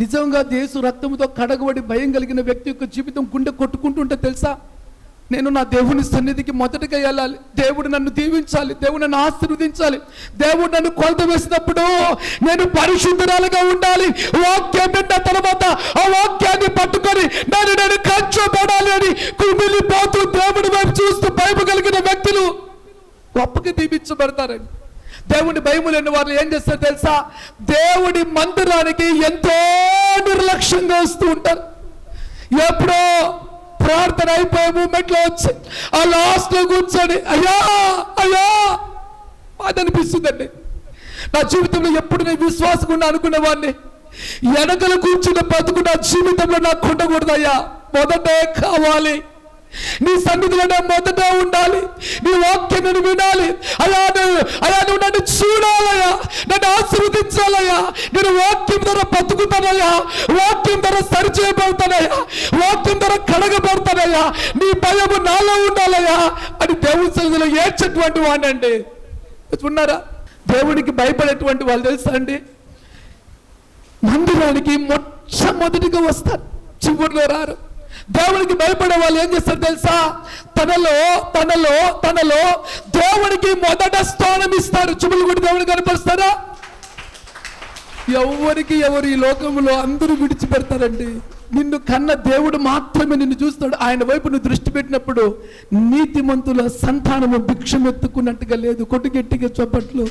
నిజంగా దేశు రక్తంతో కడగబడి భయం కలిగిన వ్యక్తి యొక్క జీవితం గుండె కొట్టుకుంటుంటే తెలుసా? నేను నా దేవుని సన్నిధికి మొదటగా వెళ్ళాలి. దేవుడు నన్ను దీవించాలి. దేవుడు నన్ను ఆశీర్వదించాలి. దేవుడు నన్ను కొలత వేసినప్పుడు నేను పరిశుద్ధురాలుగా ఉండాలి. వాక్యం విన్న తర్వాత ఆ వాక్యాన్ని పట్టుకొని నేను నేను కంచబడాలి అని కుమిలిపోతూ దేవుడి వైపు చూస్తూ భయపు కలిగిన వ్యక్తులు గొప్పగా దీపించబడతారండి దేవుని భయము లేని వాళ్ళు ఏం చేస్తారు తెలుసా? దేవుడి మందిరానికి ఎంతో నిర్లక్ష్యంగా వస్తూ ఉంటారు. ఎప్పుడో ప్రార్థన అయిపోయి మూమెంట్లో వచ్చి ఆ లాస్ట్లో కూర్చొని అయ్యా అయ్యా! అది అనిపిస్తుందండి. నా జీవితంలో ఎప్పుడు నేను విశ్వాసకుండా అనుకునే వాడిని. కూర్చున్న బతుకు నా జీవితంలో నాకు ఉండకూడదయ్యా. మొదటే కావాలి. నీ సన్నిధిలో మొదట ఉండాలి. నీ వాక్యం నేను వినాలి. అయా నువ్వు అయ్యా నువ్వు నన్ను చూడాలయ్యా. నన్ను ఆశీర్వదించాలయ్యా. నేను వాక్యం ద్వారా బతుకుతానయ్యా. వాక్యం ద్వారా సరిచేయబడతానయ్యా. వాక్యం ద్వారా కడగబడతానయ్యా. నీ భయము నాలో ఉండాలయ్యా అని దేవుని సన్నిధిలో ఏడ్చేటువంటి వాడినండి ఉన్నారా? దేవునికి భయపడేటువంటి వాళ్ళు తెలుసా అండి? మందిరానికి మొట్టమొదటిగా వస్తారు. చివరిలో రారు. దేవునికి భయపడే వాళ్ళు ఏం చేస్తారు తెలుసా? తనలో తనలో తనలో దేవునికి మొదట స్థానం ఇస్తారు. చుములు కూడా దేవుని కనపరుస్తారా? ఎవరికి ఎవరు ఈ లోకంలో అందరూ విడిచిపెడతారండి? నిన్ను కన్న దేవుడు మాత్రమే నిన్ను చూస్తాడు. ఆయన వైపు నువ్వు దృష్టి పెట్టినప్పుడు నీతిమంతుల సంతానము భిక్షం ఎత్తుకున్నట్టుగా లేదు. కొట్టుగెట్టిగా చొప్పట్లు.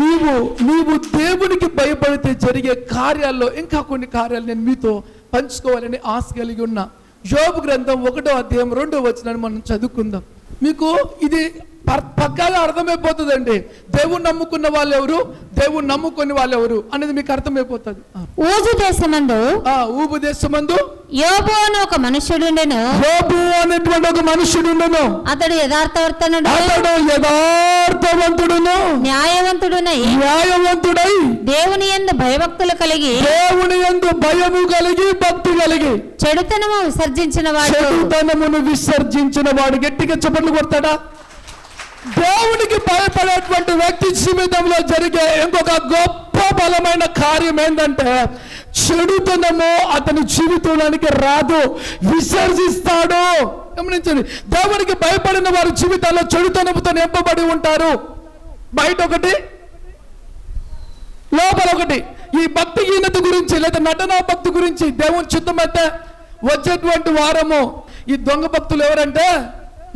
నీవు నీవు దేవునికి భయపడితే జరిగే కార్యాల్లో ఇంకా కొన్ని కార్యాలు నేను మీతో పంచుకోవాలని ఆశ కలిగి ఉన్నా. యోబు గ్రంథం ఒకటో అధ్యాయం రెండో వచ్చిన మనం చదువుకుందాం. మీకు ఇది పక్కాగా అర్థమైపోతుందండి. దేవుణ్ణి నమ్ముకున్న వాళ్ళు ఎవరు దేవుణ్ణి నమ్ముకుని వాళ్ళు ఎవరు అనేది మీకు అర్థమైపోతుంది. ఊజు దేశమందు ఆ ఊబు దేశమందు యోబు అని ఒక మనుష్యుడుండెను యోబు అనేటువంటి ఒక మనుషుడును అతడు యథార్థవర్తనుడు అతడు యథార్థవంతుడును. న్యాయవంతుడునై న్యాయవంతుడై దేవుని యందు భయభక్తులు కలిగి దేవుని యందు భయము కలిగి భక్తి కలిగి చెడుతనము విసర్జించిన వాడు. చెడుతనమును విసర్జించిన వాడు. గట్టిగా చప్పట్లు కొడతాడా? దేవునికి భయపడేటువంటి వ్యక్తి జీవితంలో జరిగే ఇంకొక గొప్ప బలమైన కార్యం ఏంటంటే చెడుతనము అతని జీవితంలోనికి రాదు విసర్జిస్తాడు. గమనించండి దేవునికి భయపడిన వారి జీవితాల్లో చెడుతనముతో నింపబడి ఉంటారు. బయట ఒకటి లోపల ఒకటి. ఈ భక్తి హీనత గురించి లేదా నటనా భక్తి గురించి దేవుని చిత్తమైతే వచ్చేటువంటి వారము. ఈ దొంగ భక్తులు ఎవరంటే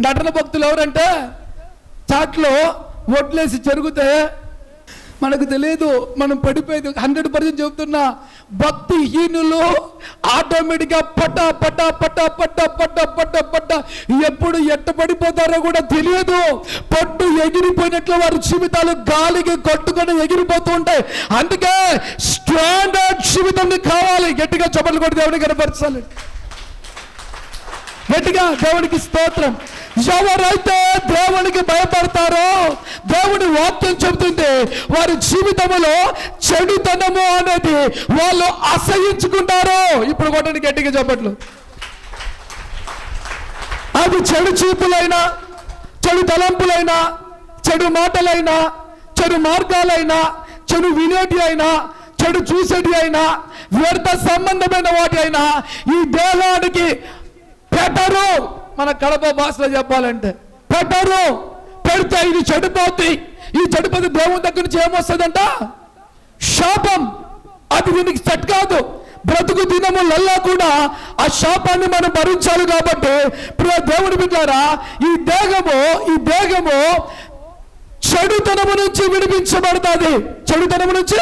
నటన భక్తులు ఎవరంటే చాట్లో ఒట్లేసి జరుగుతే మనకు తెలియదు మనం పడిపోయేది. హండ్రెడ్ పర్సెంట్ చెబుతున్నా భక్తిహీనులు ఆటోమేటిక్గా పట్ట పట్ట పట్ట పట్ట పట్ట పట్ట పట్ట ఎప్పుడు ఎట్ట పడిపోతారో కూడా తెలియదు. పట్టు ఎగిరిపోయినట్లు వారి జీవితాలు గాలికి కొట్టుకొని ఎగిరిపోతూ ఉంటాయి. అందుకే స్టాండర్డ్ జీవితం కావాలి. గట్టిగా చప్పట్లు కొట్టి దేవుని కనపరచాలి? గట్టిగా దేవునికి స్తోత్రం. ఎవరైతే దేవునికి భయపడతారో దేవుని వాక్యం చెబుతుంది వారి జీవితంలో చెడుతనము అనేది వాళ్ళు అసహించుకుంటారు. ఇప్పుడు కొట్టండి గట్టిగా చెప్పట్లు. అది చెడు చూపులైనా చెడు తలంపులైనా చెడు మాటలైనా చెడు మార్గాలైనా చెడు వినేటి అయినా చెడు చూసేటి అయినా వ్యర్థ సంబంధమైన వాటి అయినా ఈ దేహానికి పెట్టరు. మన కడప భాషలో చెప్పాలంటే పెట్టరు. పెడితే ఇది చెడిపోతుంది ఈ చెడిపోతే దేవుని దగ్గర నుంచి ఏమొస్తుందంట? శాపం. అది దీనికి సెట్ కాదు. బ్రతుకు దినములల్లా కూడా ఆ శాపాన్ని మనం భరించాలి కాబట్టి ప్రియ దేవుడి బిడ్డారా ఈ దేహము ఈ దేహము చెడుతనము నుంచి విడిపించబడుతుంది. చెడుతనము నుంచి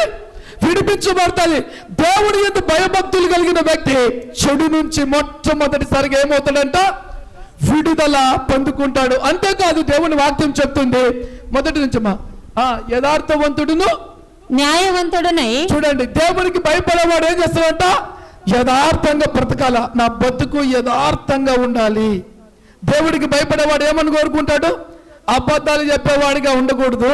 విడిపించబడుతుంది దేవుడి యొక్క భయభక్తులు కలిగిన వ్యక్తి చెడు నుంచి మొట్టమొదటిసారిగా ఏమవుతాడంట? విడుదల పొందుకుంటాడు. అంతేకాదు దేవుని వాక్యం చెప్తుంది. మొదటి నుంచి మా యథార్థవంతుడును న్యాయవంతుడునై చూడండి దేవునికి భయపడేవాడు ఏం చేస్తాడంట? యథార్థంగా బ్రతకాల. నా బతుకు యథార్థంగా ఉండాలి. దేవుడికి భయపడేవాడు ఏమని కోరుకుంటాడు? అబద్ధాలు చెప్పేవాడిగా ఉండకూడదు.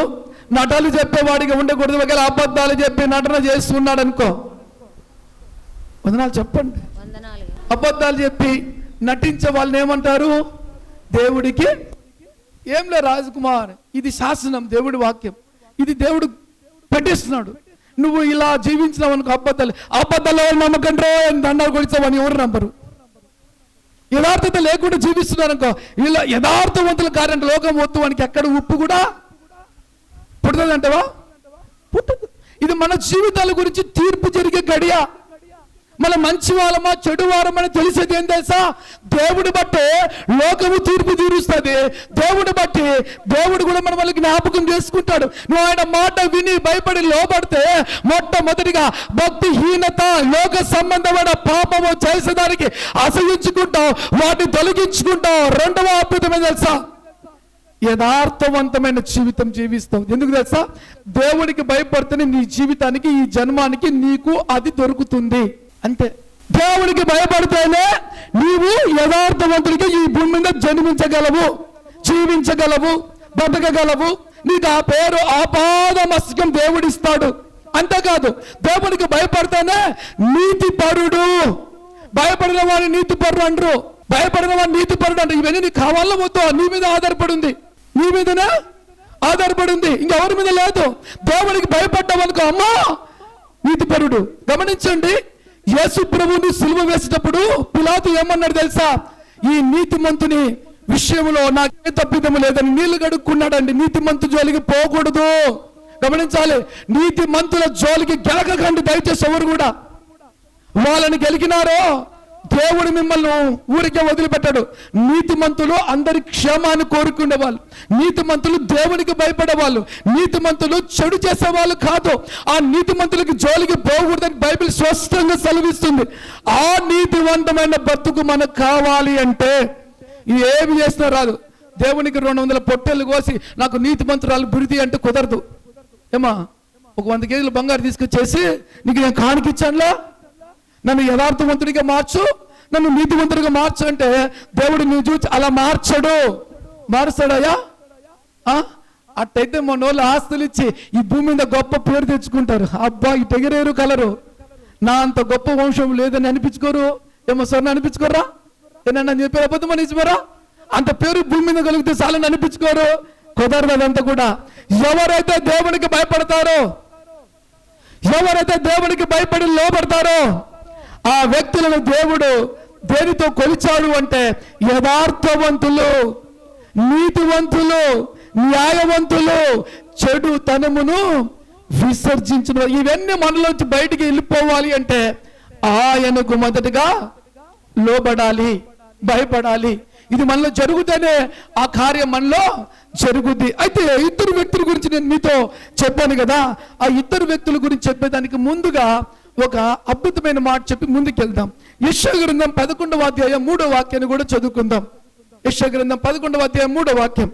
నటలు చెప్పేవాడిగా ఉండకూడదు. ఒకవేళ అబద్ధాలు చెప్పి నటన చేస్తున్నాడు అనుకో వందనాలు చెప్పండి. అబద్ధాలు చెప్పి నటించే వాళ్ళని ఏమంటారు? దేవుడికి ఏం లే రాజకుమార్ ఇది శాసనం దేవుడి వాక్యం. ఇది దేవుడు పెట్టిస్తున్నాడు. నువ్వు ఇలా జీవించినావు అనుకో అబద్ధాలు. అబద్ధాలు అని దండాలు కొడిచావని ఎవరు నమ్మరు? యథార్థత లేకుండా జీవిస్తున్నారు అనుకో. ఇలా యథార్థవంతుల కార్యం లోకం వద్దు వానికి ఎక్కడ ఉప్పు కూడా పుడుతుందంటవా? పుట్టదు. ఇది మన జీవితాల గురించి తీర్పు జరిగే గడియ. మన మంచి వాళ్ళమా చెడు వారమని తెలిసేది ఏం తెలుసా? దేవుడు బట్టే లోకము తీర్పు తీరుస్తుంది. దేవుడు బట్టి దేవుడు కూడా మన వాళ్ళకి జ్ఞాపకం చేసుకుంటాడు. నువ్వు ఆయన మాట విని భయపడి లోపడితే మొట్టమొదటిగా భక్తిహీనత లోక సంబంధమైన పాపము చేసేదానికి అసహించుకుంటావు వాటిని తొలగించుకుంటావు. రెండవ అద్భుతమే తెలుసా? యథార్థవంతమైన జీవితం జీవిస్తావు ఎందుకు తెలుసా? దేవునికి భయపడితేనే నీ జీవితానికి ఈ జన్మానికి నీకు అది దొరుకుతుంది. అంతే. దేవునికి భయపడితేనే నీవు యథార్థవంతుడికి ఈ భూమి మీద జన్మించగలవు జీవించగలవు బతకగలవు. నీకు ఆ పేరు ఆపాద మస్తకం దేవుడిస్తాడు. అంతేకాదు దేవునికి భయపడితేనే నీతి పరుడు భయపడిన వాడిని నీతి పరుడు అంటారు. భయపడిన వాడిని నీతి పరుడు అంటారు. ఇవన్నీ నీకు కావాలో వద్దు? నీ మీద ఆధారపడి ఉంది. నీ మీదనే ఆధారపడి ఉంది ఇంకెవరి మీద లేదు. దేవునికి భయపడ్డావనుకో అమ్మా నీతిపరుడు. గమనించండి యేసు ప్రభుని సిలువ వేసేటప్పుడు పిలాతు ఏమన్నాడు తెలుసా? ఈ నీతిమంతుని విషయంలో నాకే తప్పిదము లేదని నీళ్ళు గడుక్కున్నాడండి నీతిమంతు జోలికి పోకూడదు. గమనించాలి నీతి మంతుల జోలికి గెలకకండి దయచేసి ఎవరు కూడా. వాళ్ళని గెలికినారో దేవుడు మిమ్మల్ని ఊరికే వదిలిపెట్టాడు. నీతిమంతులు అందరి క్షేమాన్ని కోరుకునే వాళ్ళు నీతిమంతులు దేవునికి భయపడే వాళ్ళు నీతిమంతులు చెడు చేసే వాళ్ళు కాదు. ఆ నీతిమంతులకి జోలికి పోకూడదని బైబిల్ స్పష్టంగా సెలవిస్తుంది. ఆ నీతివంతమైన బతుకు మనకు కావాలి అంటే ఏమి చేసినా రాదు. దేవునికి రెండు వందల పొట్టెలు కోసి నాకు నీతిమంతురాలు బిరిది అంటే కుదరదు. ఏమా? ఒక వంద కేజీలు బంగారు తీసుకొచ్చేసి నీకు నేను కానికిచ్చానులా? నన్ను యథార్థవంతుడిగా మార్చు నన్ను నీతివంతుడిగా మార్చు అంటే దేవుడు నువ్వు చూచి అలా మార్చడు. మారుస్తాడయ్యా అట్టయితే మన వాళ్ళు ఆస్తులు ఇచ్చి ఈ భూమి మీద గొప్ప పేరు తెచ్చుకుంటారు. అబ్బా ఈ ఎగిరేరు కలరు. నా అంత గొప్ప వంశం లేదని అనిపించుకోరు. ఏమో సార్ అనిపించుకోరా? ఏనన్నా చెప్పారు? అబద్ధం నిజమరా అంత పేరు భూమి మీద కలిగితే చాలని అనిపించుకోరు. కుదరదు అదంతా కూడా. ఎవరైతే దేవునికి భయపడతారో ఎవరైతే దేవునికి భయపడి లోపడతారో ఆ వ్యక్తులను దేవుడు దేనితో కొలిచాడు అంటే యథార్థవంతులు నీతివంతులు న్యాయవంతులు చెడు తనమును విసర్జించిన. ఇవన్నీ మనలోంచి బయటికి వెళ్ళిపోవాలి అంటే ఆయనకు మొదటగా లోబడాలి భయపడాలి. ఇది మనలో జరుగుతూనే ఆ కార్యం మనలో జరుగుద్ది. అయితే ఇద్దరు వ్యక్తుల గురించి నేను మీతో చెప్పాను కదా. ఆ ఇద్దరు వ్యక్తుల గురించి చెప్పేదానికి ముందుగా ఒక అద్భుతమైన మాట చెప్పి ముందుకెళ్దాం. యశ గ్రంథం పదకొండవ అధ్యాయం మూడో వాక్యాన్ని కూడా చదువుకుందాం. యశ గ్రంథం పదకొండవ అధ్యాయం మూడో వాక్యం.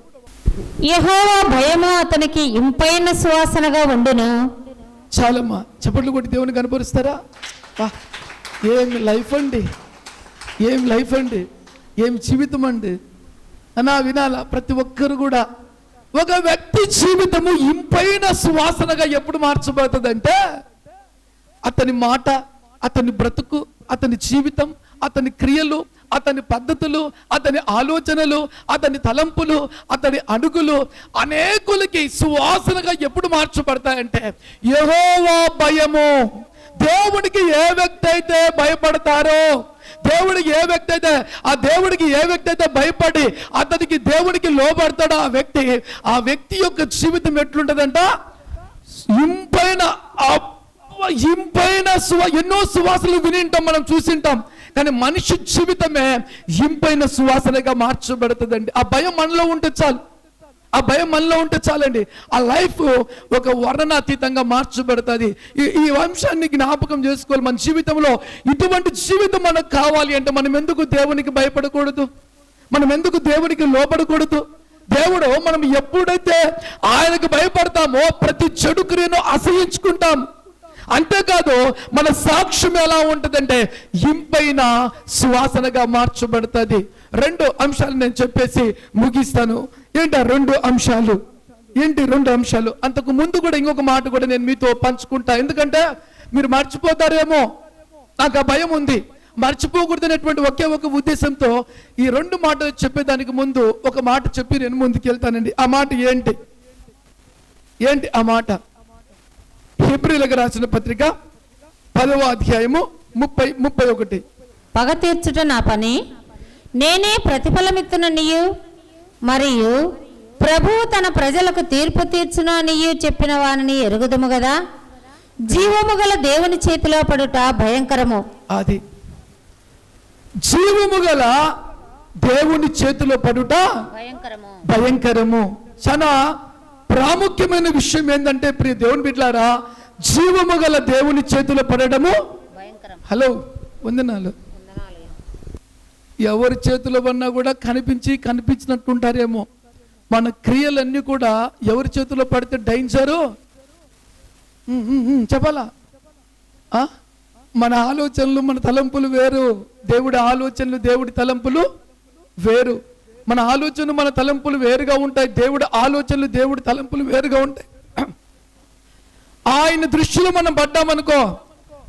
యెహోవా భయము అతనికి ఇంపైన సువాసనగా ఉండును. చాలమ్మా చప్పట్లు కొట్టి దేవుని కనపరుస్తారా? ఏం లైఫ్ అండి? ఏం లైఫ్ అండి? ఏం జీవితం అండి? అనా వినాలా? ప్రతి ఒక్కరు కూడా. ఒక వ్యక్తి జీవితము ఇంపైన సువాసనగా ఎప్పుడు మార్చబడుతుందంటే అతని మాట అతని బ్రతుకు అతని జీవితం అతని క్రియలు అతని పద్ధతులు అతని ఆలోచనలు అతని తలంపులు అతని అడుగులు అనేకులకి సువాసనగా ఎప్పుడు మార్చబడతాయంటే యహోవా భయము. దేవుడికి ఏ వ్యక్తి అయితే భయపడతారో దేవుడికి ఏ వ్యక్తి అయితే ఆ దేవుడికి ఏ వ్యక్తి అయితే భయపడి అతనికి దేవుడికి లోబడతాడో ఆ వ్యక్తి ఆ వ్యక్తి యొక్క జీవితం ఎట్లుంటదంట? ఇంపైన ఆ ఇంపైన సువ ఎన్నో సువాసనలు వినింటాం మనం చూసింటాం. కానీ మనిషి జీవితమే ఇంపైన సువాసనగా మార్చబడుతుందండి. ఆ భయం మనలో ఉంటే చాలు. ఆ భయం మనలో ఉంటే చాలండి. ఆ లైఫ్ ఒక వర్ణనాతీతంగా మార్చబడుతుంది. ఈ ఈ వంశాన్ని జ్ఞాపకం చేసుకోవాలి. మన జీవితంలో ఇటువంటి జీవితం మనకు కావాలి అంటే మనం ఎందుకు దేవునికి భయపడకూడదు? మనం ఎందుకు దేవునికి లోపడకూడదు దేవుడు మనం ఎప్పుడైతే ఆయనకు భయపడతామో ప్రతి చెడు క్రియను అసహించుకుంటాం. అంతేకాదు మన సాక్ష్యం ఎలా ఉంటుందంటే ఇంపైన సువాసనగా మార్చబడుతుంది. రెండు అంశాలు నేను చెప్పేసి ముగిస్తాను. ఏంటి రెండు అంశాలు? ఏంటి రెండు అంశాలు? అంతకు ముందు కూడా ఇంకొక మాట కూడా నేను మీతో పంచుకుంటా. ఎందుకంటే మీరు మర్చిపోతారేమో? నాకు ఆ భయం ఉంది. మర్చిపోకూడదనేటువంటి ఒకే ఒక ఉద్దేశంతో ఈ రెండు మాటలు చెప్పేదానికి ముందు ఒక మాట చెప్పి నేను ముందుకు వెళ్తానండి ఆ మాట ఏంటి? ఏంటి ఆ మాట? హిబ్రిలకు రాసిన పత్రిక పదవ అధ్యాయము ముప్పై ముప్పై ఒకటి. పగ తీర్చుట నా పని. నేనే ప్రతిఫలమిత్తుననియు మరియు ప్రభువు తన ప్రజలకు తీర్పు తీర్చును అనియు చెప్పిన వానిని ఎరుగుదము కదా జీవము గల దేవుని చేతిలో పడుట భయంకరము. అది. జీవము గల దేవుని చేతిలో పడుట భయంకరము. భయంకరము. చాలా ప్రాముఖ్యమైన విషయం ఏంటంటే ప్రియ దేవుని బిడ్లారా జీవము గల దేవుని చేతిలో పడడము హలో వందనాలు. ఎవరి చేతిలో ఉన్నా కూడా కనిపించి కనిపించినట్టుంటారేమో. మన క్రియలన్నీ కూడా ఎవరి చేతిలో పడితే డైంజరు? ఉమ్, చెప్పాలా? ఆ? మన ఆలోచనలు మన తలంపులు వేరు. దేవుడి ఆలోచనలు దేవుడి తలంపులు వేరు. మన ఆలోచనలు మన తలంపులు వేరుగా ఉంటాయి. దేవుడి ఆలోచనలు దేవుడి తలంపులు వేరుగా ఉంటాయి. ఆయన దృష్టిలో మనం పడ్డామనుకో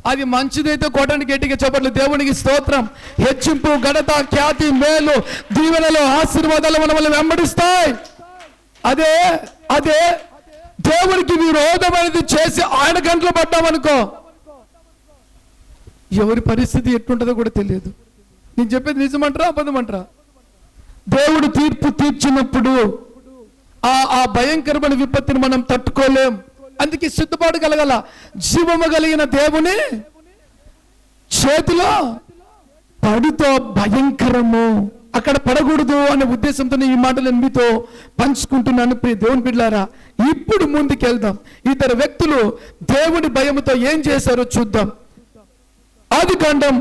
అది మంచిదైతే కొట్టండి గట్టిగా చెప్పట్లు దేవునికి స్తోత్రం. హెచ్చింపు ఘనత ఖ్యాతి మేలు దీవెనలు ఆశీర్వాదాలు మనల్ని వెంబడిస్తాయి. అదే అదే దేవునికి విరోధమైనది చేసి ఆయన గంటలు పడ్డామనుకో ఎవరి పరిస్థితి ఎట్టుంటుందో కూడా తెలియదు. నేను చెప్పేది నిజమంటారా అబద్ధమంటారా? దేవుడు తీర్పు తీర్చినప్పుడు ఆ ఆ భయంకరమైన విపత్తిని మనం తట్టుకోలేం. అందుకే సిద్ధపాటు కలగల. జీవము కలిగిన దేవుని చేతిలో పడితో భయంకరము. అక్కడ పడకూడదు అనే ఉద్దేశంతో ఈ మాటలు మీతో పంచుకుంటున్నాను ప్రియ దేవుని బిడ్డారా ఇప్పుడు ముందుకెళ్దాం. ఇద్దరు వ్యక్తులు దేవుని భయముతో ఏం చేశారో చూద్దాం. ఆది కాండం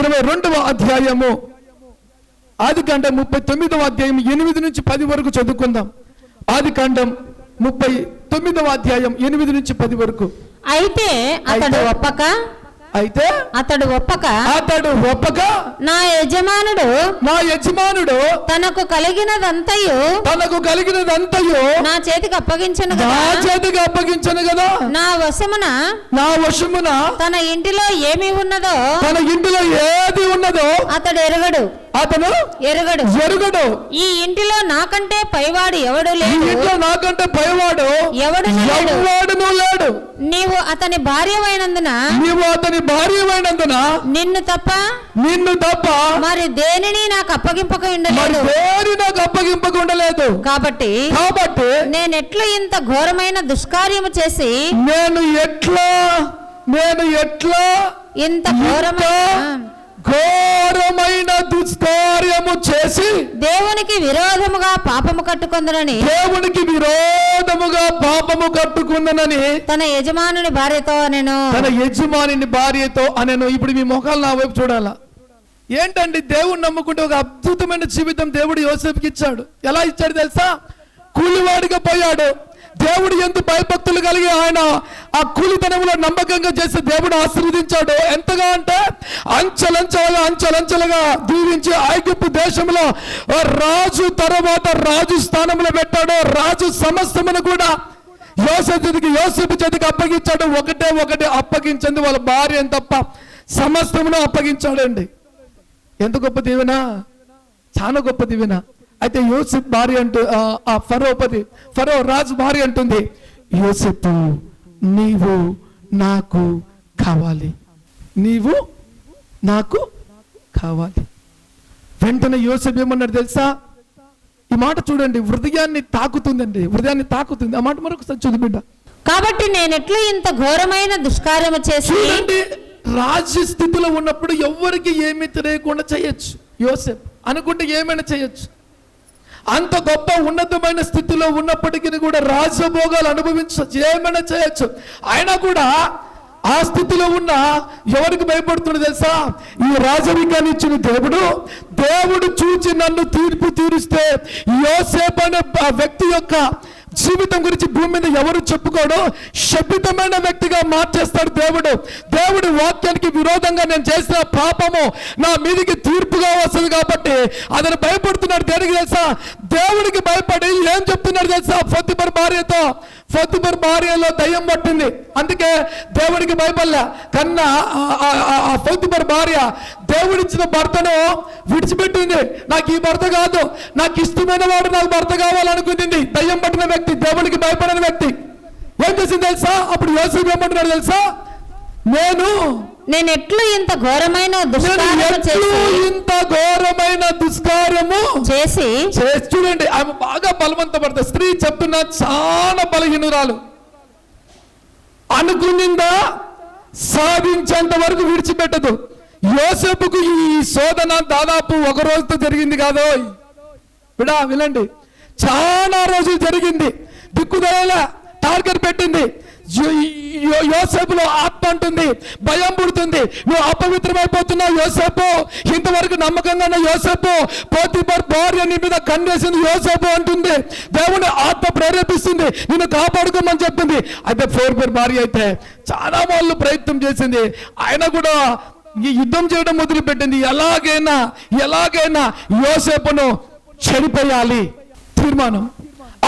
ఇరవై రెండవ అధ్యాయము. ఆది కాండం ముప్పై తొమ్మిదవ అధ్యాయం ఎనిమిది నుంచి పది వరకు చదువుకుందాం. ఆది కాండం ముప్పై తొమ్మిదవ అధ్యాయం ఎనిమిది నుంచి పది వరకు. అయితే అతడు ఒప్పక? అయితే అతడు ఒప్పక? అతడు ఒప్పగా నా యజమానుడు నా యజమానుడు తనకు కలిగినదంతయు తనకు కలిగినదంతయు నా చేతికి అప్పగించను నా చేతికి అప్పగించను కదా? నా వశమున నా వశమున తన ఇంటిలో ఏమి ఉన్నదో తన ఇంటిలో ఏది ఉన్నదో అతడు ఎరగడు. అతను ఎరగడు. ఎరుగడు. ఈ ఇంటిలో నాకంటే పైవాడు ఎవడు లేడు? ఇంట్లో నాకంటే పైవాడు ఎవడును లేడు? ఎవడును లేడు. నీవు అతని భార్యమైనందున నీవు అతని భార్యమైనందున నిన్ను తప్ప నిన్ను తప్ప మరి దేనిని నాకు అప్పగింపక ఉండలేదు దేని నాకు అప్పగింపకుండలేదు? కాబట్టి కాబట్టి నేనెట్లు ఇంత ఘోరమైన దుష్కార్యము చేసి నేను ఎట్లా నేను ఎట్లా ఇంత ఇంత ఘోరమైన ఘోరమైన దుష్కార్యము చేసి దేవునికి విరోధముగా పాపము కట్టుకొందనని దేవునికి విరోధముగా పాపము కట్టుకున్ననని తన యజమానుని భార్యతో నేను తన యజమానిని భార్యతో అనను. ఇప్పుడు మీ మొఖాలు నా వైపు చూడాలా? ఏంటండి దేవుడు నమ్ముకుంటే ఒక అద్భుతమైన జీవితం దేవుడు యోసేపుకి ఇచ్చాడు. ఎలా ఇచ్చాడు తెలుసా? కూలివాడిగా పోయాడు. దేవుడు ఎందు భయభక్తులు కలిగి ఆయన ఆ కూలితనంలో నమ్మకంగా చేసి దేవుడు ఆశీర్వదించాడు. ఎంతగా అంటే అంచెలంచెలుగా అంచెలంచెలుగా దీవించి ఐగుప్తు దేశంలో రాజు తర్వాత రాజు స్థానంలో పెట్టాడు. రాజు సమస్తమును కూడా యోసేపు చేతికి యోసేపు చేతికి అప్పగించాడు. ఒకటే ఒకటి అప్పగించింది వాళ్ళ భార్య తప్ప సమస్తమును అప్పగించాడండి. ఎంత గొప్ప దీవెన? చాలా గొప్ప దీవెన. అయితే యోసేపు భార్య అంటూ ఆ- ఫరోపతి ఫరో రాజు భార్య అంటుంది యోసేపు నీవు నాకు కావాలి. నీవు నాకు కావాలి. వెంటనే యోసేపు ఏమన్నాడు తెలుసా? ఈ మాట చూడండి హృదయాన్ని తాకుతుందండి హృదయాన్ని తాకుతుంది. ఆ మాట మరొకసారి చదివిండ కాబట్టి నేనెట్లు ఇంత ఘోరమైన దుష్కార్యము చేసి రాజ్య స్థితిలో ఉన్నప్పుడు ఎవ్వరికి ఏమీ తెలియకుండా చేయొచ్చు యోసెఫ్ అనుకుంటే ఏమైనా చేయొచ్చు. అంత గొప్ప ఉన్నతమైన స్థితిలో ఉన్నప్పటికీ కూడా రాజభోగాలు అనుభవించవచ్చు ఏమైనా చేయొచ్చు. అయినా కూడా ఆ స్థితిలో ఉన్న ఎవరికి భయపడుతున్నా తెలుసా? ఈ రాజరికాన్ని ఇచ్చిన దేవుడు దేవుడు చూచి నన్ను తీర్పు తీరిస్తే యోసేపు అనే వ్యక్తి యొక్క జీవితం గురించి భూమి మీద ఎవరు చెప్పుకోడు శపితమైన వ్యక్తిగా మార్చేస్తాడు దేవుడు. దేవుడి వాక్యానికి విరోధంగా నేను చేసిన పాపము నా మీదికి తీర్పుగా వస్తుంది కాబట్టి అతను భయపడుతున్నాడు. దేనికి తెలుసా? దేవుడికి భయపడి ఏం చెప్తున్నాడు తెలుసా? ఫొత్తిపర్ భార్యతో ఫొత్తిపర్ భార్యలో దయ్యం పట్టింది. అందుకే దేవుడికి భయపడలే. కన్నా ఆ- ఆ- భార్య దేవుడిచ్చిన భర్తను విడిచిపెట్టింది. నాకు ఈ భర్త కాదు. నాకు ఇష్టమైన వాడు నాకు భర్త కావాలనుకుంది దయ్యం పట్టిన వ్యక్తి దేవుడికి భయపడిన వ్యక్తి. ఏం చేసింది తెలుసా? అప్పుడు యోసేపు ఏమంటున్నాడు తెలుసా? నేను నేను ఎట్లు ఇంత ఘోరమైన ఇంత ఘోరమైన దుష్కార్యము చేసి చే- చూడండి ఆమె బాగా బలవంతపడతారు స్త్రీ చెప్తున్నా చాలా బలహీనురాలు. అనుకునిందా సాధించేంత వరకు విడిచిపెట్టదు. యోసేపుకు ఈ శోధన దాదాపు ఒక రోజుతో జరిగింది కాదో. విడా వినండి. చాలా రోజులు జరిగింది. దిక్కుదల టార్గెట్ పెట్టింది. యోసేపులో ఆత్మ అంటుంది భయం పుడుతుంది. నువ్వు అపవిత్రమైపోతున్నావు యోసేపు. ఇంతవరకు నమ్మకంగా ఉన్న యోసేపు పోతిపర్ భార్య నీ మీద కన్నేసింది యోసేపు అంటుంది. దేవుని ఆత్మ ప్రేరేపిస్తుంది నిన్ను కాపాడుకోమని చెప్తుంది అయితే ఫోర్ పేర్ భార్య అయితే చాలా వాళ్ళు ప్రయత్నం చేసింది. ఆయన కూడా ఈ యుద్ధం చేయడం మొదలుపెట్టింది. ఎలాగైనా ఎలాగైనా యోసేపును చెడిపోయాలి. తీర్మానం.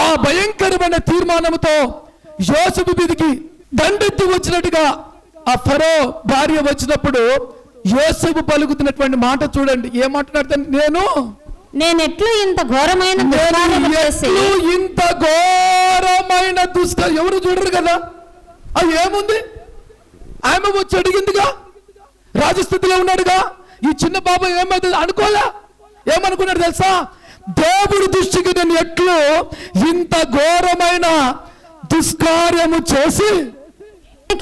ఆ భయంకరమైన తీర్మానంతో యోసేపు మీదికి దండెత్తి వచ్చినట్టుగా ఆ ఫరో భార్య వచ్చినప్పుడు యోసేపు పలుకుతున్నటువంటి మాట చూడండి. ఏమంటున్నాడు నేను నేను ఎట్లు ఇంత ఘోరమైన ఇంత ఘోరమైన దుష్క ఎవరు చూడరు కదా? అది ఏముంది? ఆమె వచ్చి అడిగిందిగా? రాజస్థితిలో ఉన్నాడుగా? ఈ చిన్న బాబు ఏమైతుంది అనుకోలే? ఏమనుకున్నాడు తెలుసా? దేవుడి దృష్టికి నేను ఎట్లు ఇంత ఘోరమైన దుష్కార్యము చేసి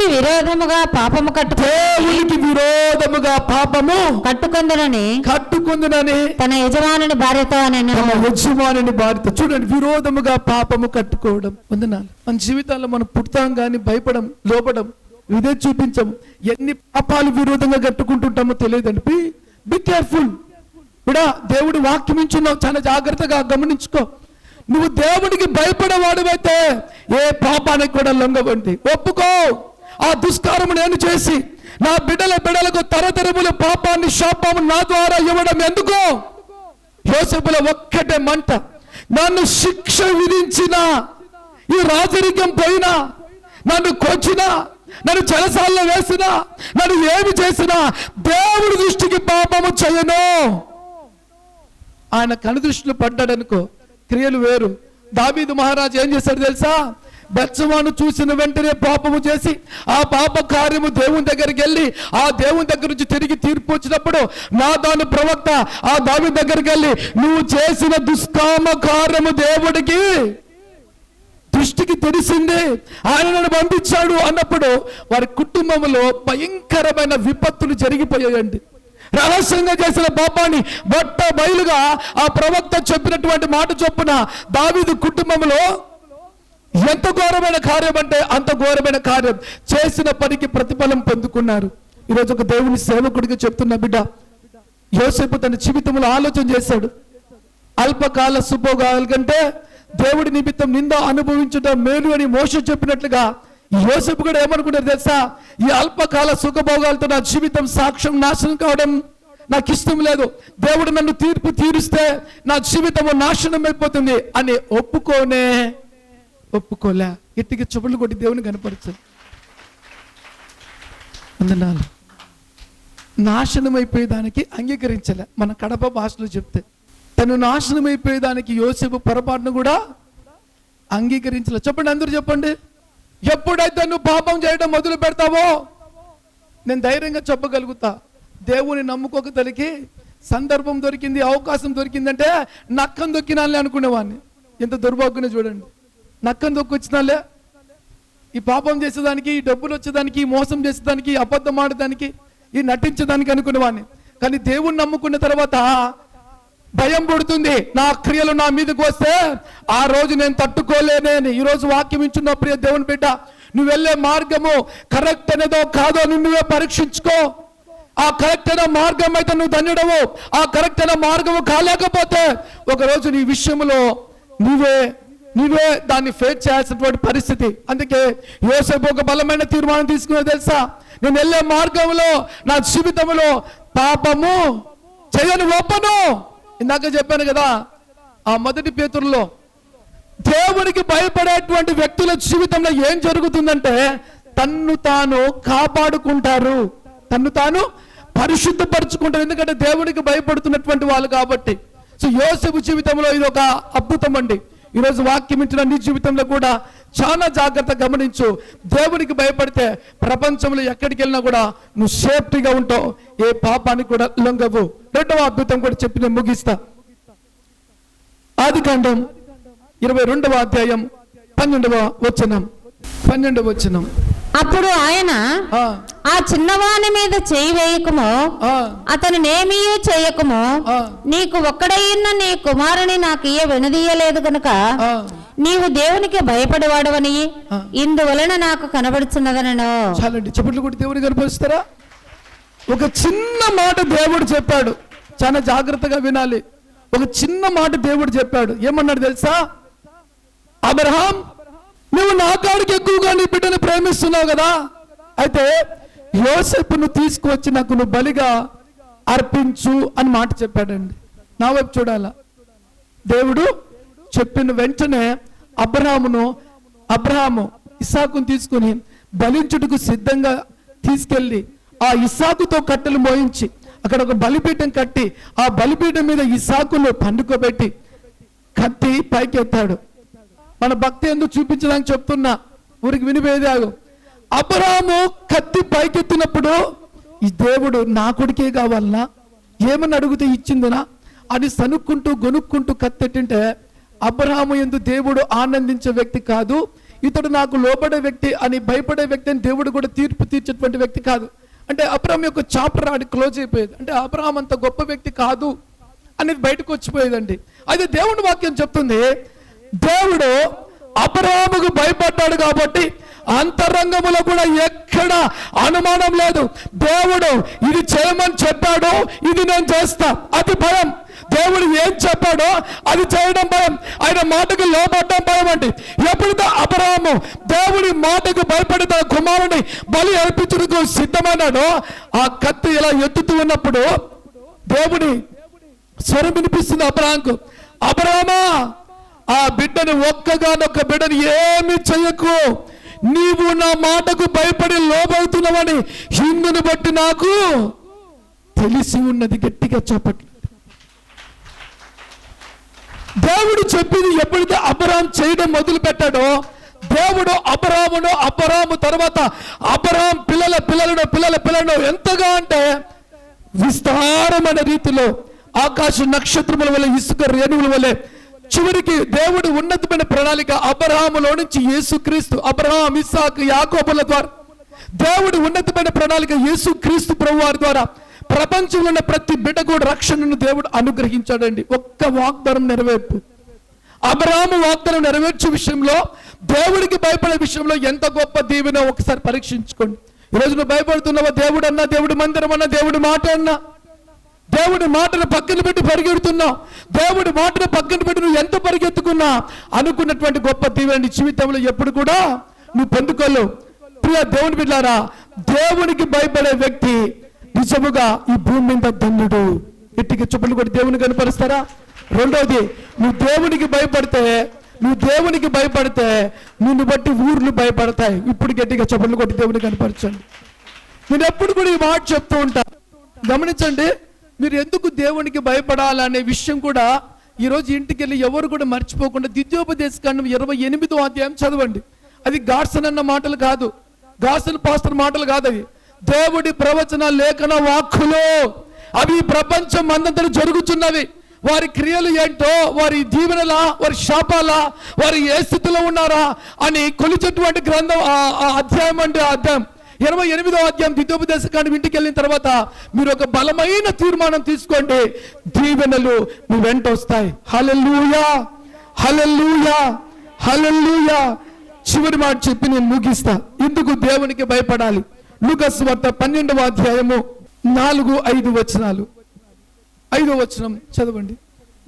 విరోధముగా పాపము కట్టు దేవునికి విరోధముగా పాపము కట్టుకుందునని కట్టుకుందునని తన యజమానుని భార్యతో నేను తమ యజమానుని బాధ్యత చూడండి విరోధముగా పాపము కట్టుకోవడం. వందనాలు. మన జీవితాల్లో మనం పుడతాం కానీ భయపడం లోపడం ఇదే చూపించం ఎన్ని పాపాలు విరోధంగా కట్టుకుంటుంటామో తెలియదండి. Be be careful. కూడా దేవుడి వాక్యం ఇచ్చున్నావు చాలా జాగ్రత్తగా గమనించుకో. నువ్వు దేవుడికి భయపడేవాడువైతే ఏ పాపానికి కూడా లొంగవండి. ఒప్పుకో. ఆ దుష్కారము నేను చేసి నా బిడ్డల బిడ్డలకు తరతరములు పాపాన్ని శాపము నా ద్వారా ఇవ్వడం ఎందుకో? యోసపుల ఒక్కటే మంట. నన్ను శిక్ష విధించిన ఈ రాజరికం పోయినా నన్ను కొచ్చినా నన్ను చెలసాల్లో వేసినా నన్ను ఏమి చేసినా దేవుడి దృష్టికి పాపము చేయను. ఆయన కనుదృష్టిలో పడ్డాడనుకో క్రియలు వేరు. దావీదు మహారాజు ఏం చేశాడు తెలుసా? బెత్సమాను చూసిన వెంటనే పాపము చేసి ఆ పాప కార్యము దేవుని దగ్గరికి వెళ్ళి ఆ దేవుని దగ్గర నుంచి తిరిగి తీర్పు వచ్చినప్పుడు నా దాని ప్రవక్త ఆ దావి దగ్గరికి వెళ్ళి నువ్వు చేసిన దుష్కామ కార్యము దేవుడికి దృష్టికి తెలిసింది. ఆయన నన్ను పంపించాడు అన్నప్పుడు వారి కుటుంబంలో భయంకరమైన విపత్తులు జరిగిపోయాయండి. రహస్యంగా చేసిన పాపాన్ని బట్ట బయలుగా ఆ ప్రవక్త చెప్పినటువంటి మాట చొప్పున దావీదు కుటుంబంలో ఎంత ఘోరమైన కార్యం అంటే అంత ఘోరమైన కార్యం. చేసిన పనికి ప్రతిఫలం పొందుకున్నారు. ఈరోజు ఒక దేవుని సేవకుడికి చెప్తున్న బిడ్డ యోసేపు తన జీవితంలో ఆలోచన చేశాడు. అల్పకాల సుభోగాల కంటే దేవుడి నిమిత్తం నింద అనుభవించడం మేలు అని మోస చెప్పినట్లుగా యోసేపు కూడా ఏమనుకుంటారు తెలుసా? ఈ అల్పకాల సుఖభోగాలతో నా జీవితం సాక్ష్యం నాశనం కావడం నాకు ఇష్టం లేదు. దేవుడు నన్ను తీర్పు తీరిస్తే నా జీవితము నాశనం అయిపోతుంది అని ఒప్పుకోనే ఒప్పుకోలే. ఇట్టికి చెప్పులు కొట్టి దేవుని కనపరచదు అందనాలు నాశనం అయిపోయేదానికి అంగీకరించలే. మన కడప భాషలో చెప్తే. తను నాశనం అయిపోయేదానికి యోసేపు పొరపాటును కూడా అంగీకరించలే. చెప్పండి అందరూ చెప్పండి. ఎప్పుడైతే నువ్వు పాపం చేయడం మొదలు పెడతావో నేను ధైర్యంగా చెప్పగలుగుతా. దేవుని నమ్ముకోక తలికి సందర్భం దొరికింది అవకాశం దొరికిందంటే నక్కం దొక్కినాలే అనుకునేవాడిని. ఎంత దుర్భాగ్యం చూడండి. నక్కం దొక్కొచ్చినాలే. ఈ పాపం చేసేదానికి ఈ డబ్బులు వచ్చేదానికి ఈ మోసం చేసేదానికి అబద్ధం ఆడడానికి ఈ నటించేదానికి అనుకునేవాడిని. కానీ దేవుణ్ణి నమ్ముకున్న తర్వాత భయం పుడుతుంది. నా క్రియలు నా మీదకి వస్తే ఆ రోజు నేను తట్టుకోలేనే. ఈరోజు వాక్యం ఇచ్చిన ప్రియ దేవుని బిడ్డ నువ్వు వెళ్ళే మార్గము కరెక్ట్ అనేదో కాదో నువ్వే పరీక్షించుకో. ఆ కరెక్ట్ అయిన మార్గం అయితే నువ్వు ధన్యుడవు. ఆ కరెక్ట్ అయిన మార్గము కాలేకపోతే ఒకరోజు నీ విషయంలో నువ్వే నువ్వే దాన్ని ఫేస్ చేయాల్సినటువంటి పరిస్థితి. అందుకే యోసేపు ఒక బలమైన తీర్మానం తీసుకునే తెలుసా? నేను వెళ్ళే మార్గంలో నా జీవితంలో పాపము చేయని ఒప్పను ఇందాక చెప్పాను కదా ఆ మొదటి పేతుల్లో దేవునికి భయపడేటువంటి వ్యక్తుల జీవితంలో ఏం జరుగుతుందంటే తన్ను తాను కాపాడుకుంటారు. తన్ను తాను పరిశుద్ధపరచుకుంటారు. ఎందుకంటే దేవునికి భయపడుతున్నటువంటి వాళ్ళు కాబట్టి. సో యోసేపు జీవితంలో ఇది ఒక అద్భుతం అండి. ఈరోజు వాక్యం ఇచ్చిన నీ జీవితంలో కూడా చాలా జాగ్రత్త గమనించు. దేవునికి భయపడితే ప్రపంచంలో ఎక్కడికి వెళ్ళినా కూడా నువ్వు సేఫ్టీగా ఉంటావు. ఏ పాపానికి కూడా లొంగవు. రెండవ అద్భుతం కూడా చెప్పి నేను ముగిస్తా. ఆది కాండం ఇరవై రెండవ అధ్యాయం పన్నెండవ వచనం. పన్నెండవ వచనం. అప్పుడు ఆయన ఆ, చిన్నవాని మీద చేయి వేయకము. అతను నేమియూ చేయకము. నీకు ఒక్కడైన నీ కుమారుని నాకు ఇయ్య వెనుదీయలేదు గనుక. నీవు దేవునికి భయపడేవాడవని. ఇందువలన నాకు కనబడుచున్నదనను. చాలండి చప్పట్లు కూడా దేవుని కనిపిస్తారా? ఒక చిన్న మాట దేవుడు చెప్పాడు. చాలా జాగ్రత్తగా వినాలి. ఒక చిన్న మాట దేవుడు చెప్పాడు. ఏమన్నాడు తెలుసా? అబ్రహాం నువ్వు నా కాడికి ఎక్కువగా నీ బిడ్డను ప్రేమిస్తున్నావు కదా. అయితే యోసేపును తీసుకువచ్చి నాకు నువ్వు బలిగా అర్పించు అని మాట చెప్పాడండి. నా వైపు చూడాలా? దేవుడు చెప్పిన వెంటనే అబ్రహామును అబ్రహాము ఇసాకును తీసుకుని బలించుటకు సిద్ధంగా తీసుకెళ్ళి ఆ ఇసాకుతో కట్టెలు మోయించి అక్కడ ఒక బలిపీఠం కట్టి ఆ బలిపీఠం మీద ఇసాకును పండుకోబెట్టి కత్తి పైకెత్తాడు. మన భక్తి ఎందుకు చూపించడానికి చెప్తున్నా. ఊరికి వినిపోయేది ఆగు. అబ్రాము కత్తి పైకెత్తినప్పుడు ఈ దేవుడు నా కొడుకే కావాలనా? ఏమని అడిగితే ఇచ్చిందినా? అని సనుక్కుంటూ గొనుక్కుంటూ కత్తెట్టింటే అబ్రహాము ఎందు దేవుడు ఆనందించే వ్యక్తి కాదు. ఇతడు నాకు లోపడే వ్యక్తి అని భయపడే వ్యక్తి అని దేవుడు కూడా తీర్పు తీర్చేటువంటి వ్యక్తి కాదు. అంటే అబ్రహం యొక్క చాప్టర్ ఆడి క్లోజ్ అయిపోయేది. అంటే అబ్రహం అంత గొప్ప వ్యక్తి కాదు అనేది బయటకు వచ్చిపోయేదండి. అయితే దేవుని వాక్యం చెప్తుంది దేవుడు అబ్రహాముకు భయపడ్డాడు కాబట్టి అంతరంగములో కూడా ఎక్కడ అనుమానం లేదు. దేవుడు ఇది చేయమని చెప్పాడు ఇది నేను చేస్తా. అది భయం. దేవుడు ఏం చెప్పాడో అది చేయడం భయం. ఆయన మాటకు లోపడడం భయం అండి. ఎప్పుడైతే అబ్రహాము దేవుడి మాటకు భయపడి తన కుమారుని బలి అర్పించడానికి సిద్ధమైనాడో ఆ కత్తి ఇలా ఎత్తుతూ ఉన్నప్పుడు దేవుడి స్వరం వినిపిస్తుంది అబ్రహాంకు అబ్రహమా ఆ బిడ్డని ఒక్కగానొక్క బిడ్డని ఏమి చేయకు. నీవు నా మాటకు భయపడి లోబవుతున్నావని హిందుని బట్టి నాకు తెలిసి ఉన్నది గట్టిగా చెప్పట్లు. దేవుడు చెప్పింది ఎప్పుడైతే అబ్రహాం చేయడం మొదలు పెట్టాడో దేవుడు అబ్రహామును అపరాము తర్వాత అబ్రహాం పిల్లల పిల్లలను పిల్లల పిల్లలను ఎంతగా అంటే విస్తారమైన రీతిలో ఆకాశ నక్షత్రముల వల్ల ఇసుక రేణువుల వలె చివరికి దేవుడు ఉన్నతమైన ప్రణాళిక అబ్రహాములో నుంచి యేసుక్రీస్తు అబ్రహాం ఇస్సాకు యాకోబుల ద్వారా. దేవుడు ఉన్నతమైన ప్రణాళిక యేసుక్రీస్తు ప్రభు వారి ద్వారా. ప్రపంచంలో ఉన్న ప్రతి బిడ్డకు రక్షణను దేవుడు అనుగ్రహించాడండి. ఒక్క వాగ్దానం నెరవేర్పు. అబ్రహాము వాగ్దానం నెరవేర్చే విషయంలో దేవుడికి భయపడే విషయంలో ఎంత గొప్ప దీవెనో ఒకసారి పరీక్షించుకోండి. ఈరోజు నువ్వు భయపడుతున్నావా? దేవుడు అన్నా దేవుడి మందిరం అన్నా దేవుడి మాట అన్నా దేవుడి మాటను పక్కన పెట్టి పరిగెడుతున్నావు దేవుడి మాటను పక్కన పెట్టి నువ్వు ఎంత పరిగెత్తుకున్నా అనుకున్నటువంటి గొప్ప దీవెని జీవితంలో ఎప్పుడు కూడా నువ్వు పొందుకోలేవు. ప్రియ దేవుని బిడ్డారా దేవునికి భయపడే వ్యక్తి నిజముగా ఈ భూమి మీద ధన్యుడు. ఇట్టికి చెప్పులు కూడా దేవుని కనపరుస్తారా? రెండవది నువ్వు దేవునికి భయపడితే నువ్వు దేవునికి భయపడితే నిన్ను బట్టి ఊర్లు భయపడతాయి. ఇప్పుడు గట్టిగా చెప్పులు కొట్టి దేవుని కనపరచండి. నేను ఎప్పుడు కూడా ఈ మాట చెప్తూ ఉంటా. గమనించండి మీరు ఎందుకు దేవునికి భయపడాలనే విషయం కూడా ఈరోజు ఇంటికి వెళ్ళి ఎవరు కూడా మర్చిపోకుండా దిద్యోపదేశ ఖండం ఇరవై ఎనిమిదో అధ్యాయం చదవండి. అది గాడ్సన్ అన్న మాటలు కాదు. గాడ్సన్ పాస్టర్ మాటలు కాదు అవి. దేవుడి ప్రవచన లేఖన వాక్కులు. అవి ప్రపంచం అందంతా జరుగుతున్నవి. వారి క్రియలు ఏంటో వారి దీవెనలా వారి శాపాలా వారి ఏ స్థితిలో ఉన్నారా అని కొలిచేటువంటి గ్రంథం ఆ- అధ్యాయం అంటే అధ్యాయం. ఇరవై ఎనిమిదో అధ్యాయం ద్వితోపదేశ కాండం ఇంటికి వెళ్ళిన తర్వాత మీరు ఒక బలమైన తీర్మానం తీసుకోండి. దీవెనలు మీ వెంట వస్తాయి. హలెల్లుయా! హలెల్లుయా! హలెల్లుయా! చివరి మాట చెప్పి నేను ముగిస్తా. ఇందుకు దేవునికి భయపడాలి? లూకస్ వార్త పన్నెండవ అధ్యాయము నాలుగు ఐదు వచనాలు. ఐదో వచనం చదవండి.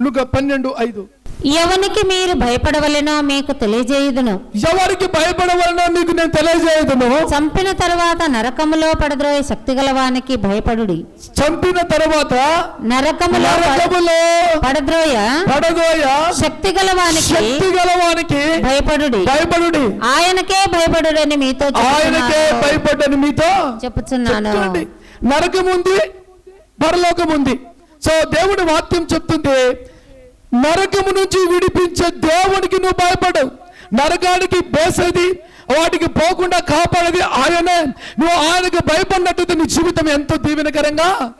లుక పన్నెండు ఐదు. ఎవనికి మీరు భయపడవలెనో మీకు తెలియజేయుదును. ఎవరికి భయపడవలనో మీకు నేను తెలియజేయదును. చంపిన తర్వాత నరకములో పడద్రోయి శక్తి గలవానికి భయపడుడి. చంపిన తర్వాత నరకములో నరకములో పడద్రోయ పడదోయ శక్తి గలవానికి శక్తి గలవానికి భయపడుడి. భయపడుడి. ఆయనకే భయపడుడని మీతో ఆయనకే. భయపడ్డని మీతో చెప్పుచున్నాను. చెప్తుండండి. నరకం ఉంది పరలోకం ఉంది సో దేవుడి వాక్యం చెప్తుంది నరకము నుంచి విడిపించే దేవునికి నువ్వు భయపడవు. నరకానికి బేసేది వాటికి పోకుండా కాపాడేది ఆయనే. నువ్వు ఆయనకు భయపడినట్టు నీ జీవితం ఎంతో దీవెనకరంగా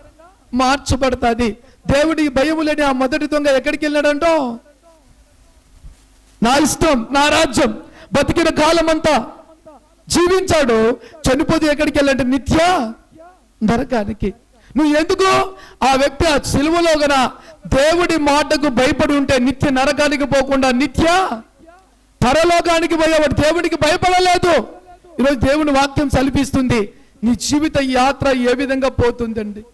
మార్చబడుతుంది. దేవుడికి భయము లేని ఆ మొదటి దొంగ ఎక్కడికి వెళ్ళాడంటో? నా ఇష్టం నా రాజ్యం బతికిన కాలం అంతా జీవించాడు. చనిపోతే ఎక్కడికి వెళ్ళంటే నిత్య నరకానికి. నువ్వు ఎందుకు ఆ వ్యక్తి ఆ సిలువలో గన దేవుడి మాటకు భయపడి ఉంటే నిత్య నరకానికి పోకుండా నిత్య పరలోకానికి పోయేవాడు దేవుడికి భయపడలేదు. ఈరోజు దేవుని వాక్యం సలిపిస్తుంది నీ జీవిత యాత్ర ఏ విధంగా పోతుందండి?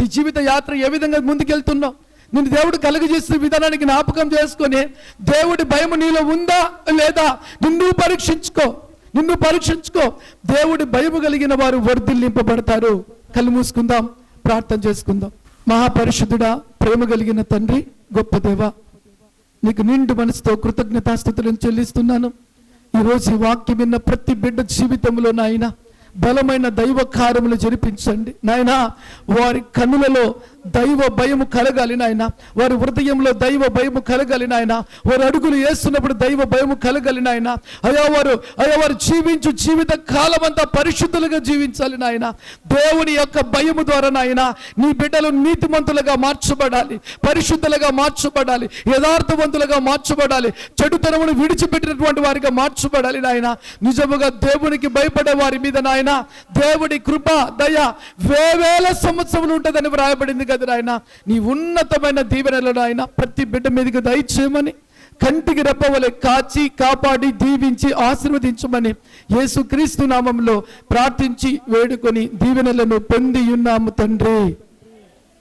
నీ జీవిత యాత్ర ఏ విధంగా ముందుకెళ్తున్నావు? నిన్ను దేవుడు కలుగజేసిన విధానానికి జ్ఞాపకం చేసుకొని దేవుడి భయం నీలో ఉందా లేదా నిన్ను పరీక్షించుకో. నిన్ను పరీక్షించుకో. దేవుడి భయము కలిగిన వారు వర్ధిల్లింపబడతారు. కళ్ళు మూసుకుందాం ప్రార్థన చేసుకుందాం. మహాపరిశుద్ధుడా ప్రేమ కలిగిన తండ్రి గొప్ప దేవ. నీకు నిండు మనసుతో కృతజ్ఞతాస్థుతులను చెల్లిస్తున్నాను. ఈరోజు ఈ వాక్యం విన్న ప్రతి బిడ్డ జీవితంలో నాయన బలమైన దైవ కార్యములు జరిపించండి. నాయన వారి కన్నులలో దైవ భయము కలగాలి నాయన. వారి హృదయంలో దైవ భయము కలగాలి నాయన. వారు అడుగులు వేస్తున్నప్పుడు దైవ భయము కలగాలి నాయన. అయ్యా వారు అయ్యా వారు జీవించు జీవిత కాలం అంతా పరిశుద్ధులుగా జీవించాలి నాయన. దేవుని యొక్క భయము ద్వారా నాయన నీ బిడ్డలు నీతిమంతులుగా మార్చబడాలి. పరిశుద్ధులుగా మార్చబడాలి. యథార్థవంతులుగా మార్చబడాలి. చెడుతనమును విడిచిపెట్టినటువంటి వారిగా మార్చబడాలి నాయన. నిజముగా దేవునికి భయపడే వారి మీద నాయన దేవుడి కృప దయ వేవేల సంవత్సరములు ఉంటుందని వ్రాయబడింది కదా నాయన. నీ ఉన్నతమైన దీవెనలు నాయన. ప్రతి బిడ్డ మీదకి దయచేయమని కంటికి రెప్పవలే కాచి కాపాడి దీవించి ఆశీర్వదించమని యేసుక్రీస్తు నామంలో ప్రార్థించి వేడుకొని దీవెనలను పొంది ఉన్నాము తండ్రి.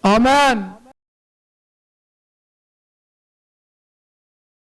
ఆమెన్.